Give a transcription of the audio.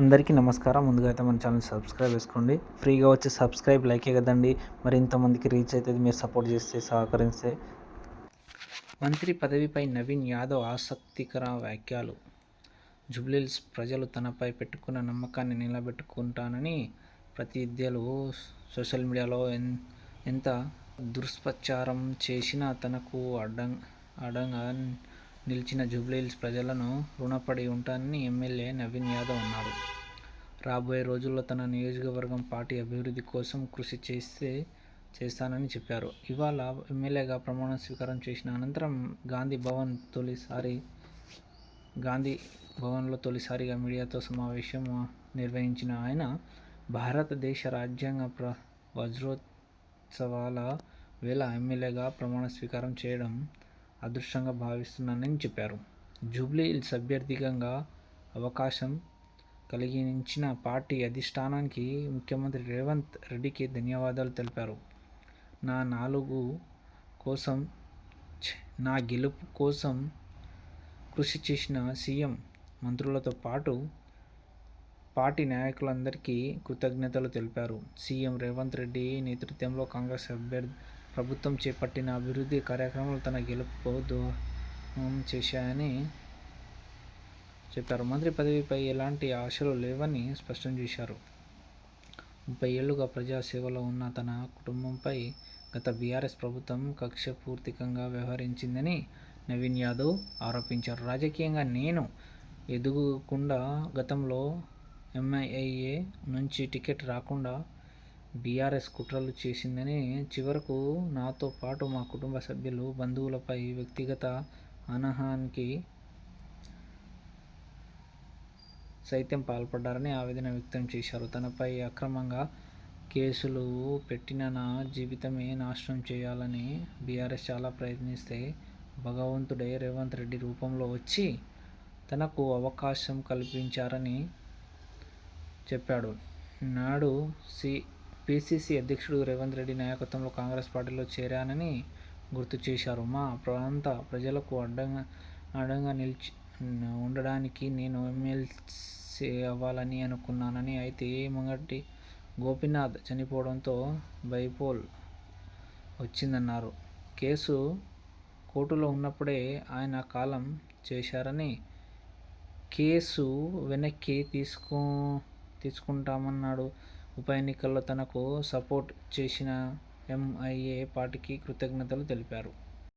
అందరికీ నమస్కారం. ముందుగా అయితే మన ఛానల్ సబ్స్క్రైబ్ చేసుకోండి. ఫ్రీగా వచ్చి సబ్స్క్రైబ్ లైకే కదండి. మరి ఇంతమందికి రీచ్ అవుతుంది మీరు సపోర్ట్ చేస్తే సహకరిస్తే. మంత్రి పదవిపై నవీన్ యాదవ్ ఆసక్తికర వ్యాఖ్యలు. జుబ్లీల్స్ ప్రజలు తనపై పెట్టుకున్న నమ్మకాన్ని నిలబెట్టుకుంటానని ప్రతినిధ్యులు సోషల్ మీడియాలో ఎన్ ఎంత దుష్ప్రచారం చేసినా తనకు అడ్డం అడ్డంగా నిలిచిన జూబ్లీహిల్స్ ప్రజలను రుణపడి ఉంటానని ఎమ్మెల్యే నవీన్ యాదవ్ అన్నారు. రాబోయే రోజుల్లో తన నియోజకవర్గం పార్టీ అభివృద్ధి కోసం కృషి చేస్తే చేస్తానని చెప్పారు. ఇవాళ ఎమ్మెల్యేగా ప్రమాణ స్వీకారం చేసిన అనంతరం గాంధీ భవన్ తొలిసారి గాంధీ భవన్లో తొలిసారిగా మీడియాతో సమావేశం నిర్వహించిన ఆయన భారతదేశ రాజ్యాంగ ప్ర వజ్రోత్సవాల వేళ ఎమ్మెల్యేగా ప్రమాణ స్వీకారం చేయడం అదృష్టంగా భావిస్తున్నానని చెప్పారు. జూబ్లీ హిల్స్ అభ్యర్థిగా అవకాశం కలిగించిన పార్టీ అధిష్టానానికి ముఖ్యమంత్రి రేవంత్ రెడ్డికి ధన్యవాదాలు తెలిపారు. నా నాలుగు కోసం నా గెలుపు కోసం కృషి చేసిన సీఎం మంత్రులతో పాటు పార్టీ నాయకులందరికీ కృతజ్ఞతలు తెలిపారు. సీఎం రేవంత్ రెడ్డి నేతృత్వంలో కాంగ్రెస్ అభ్యర్థి ప్రభుత్వం చేపట్టిన అభివృద్ధి కార్యక్రమాలు తన గెలుపుకు దోహం చేశాయని చెప్పారు. మంత్రి పదవిపై ఎలాంటి ఆశలు లేవని స్పష్టం చేశారు. ముప్పై ఏళ్ళుగా ప్రజాసేవలో ఉన్న తన కుటుంబంపై గత బీఆర్ఎస్ ప్రభుత్వం కక్షపూర్తికంగా వ్యవహరించిందని నవీన్ యాదవ్ ఆరోపించారు. రాజకీయంగా నేను ఎదుగకుండా గతంలో ఎంఐఏ నుంచి టికెట్ రాకుండా బీఆర్ఎస్ కుట్రలు చేసిందని చివరకు నాతో పాటు మా కుటుంబ సభ్యులు బంధువులపై వ్యక్తిగత అనహానికి సైతం పాల్పడ్డారని ఆవేదన వ్యక్తం చేశారు. తనపై అక్రమంగా కేసులు పెట్టిన నా జీవితమే నాశనం చేయాలని బీఆర్ఎస్ చాలా ప్రయత్నిస్తే భగవంతుడే రేవంత్ రెడ్డి రూపంలో వచ్చి తనకు అవకాశం కల్పించారని చెప్పాడు. నాడు సి పిసిసి అధ్యక్షుడు రేవంత్ రెడ్డి నాయకత్వంలో కాంగ్రెస్ పార్టీలో చేరానని గుర్తు చేశారు. మా ప్రాంత ప్రజలకు అడ్డంగా అడ్డంగా నిలిచి ఉండడానికి నేను ఎమ్మెల్సీ అవ్వాలని అనుకున్నానని అయితే మంగటి గోపీనాథ్ చనిపోవడంతో బైపోల్ వచ్చిందన్నారు. కేసు కోర్టులో ఉన్నప్పుడే ఆయన కాలం చేశారని కేసు వెనక్కి తీసుకో తీసుకుంటామన్నాడు. ఉప ఎన్నికల్లో తనకు సపోర్ట్ చేసిన ఎంఐఏ పార్టీకి కృతజ్ఞతలు తెలిపారు.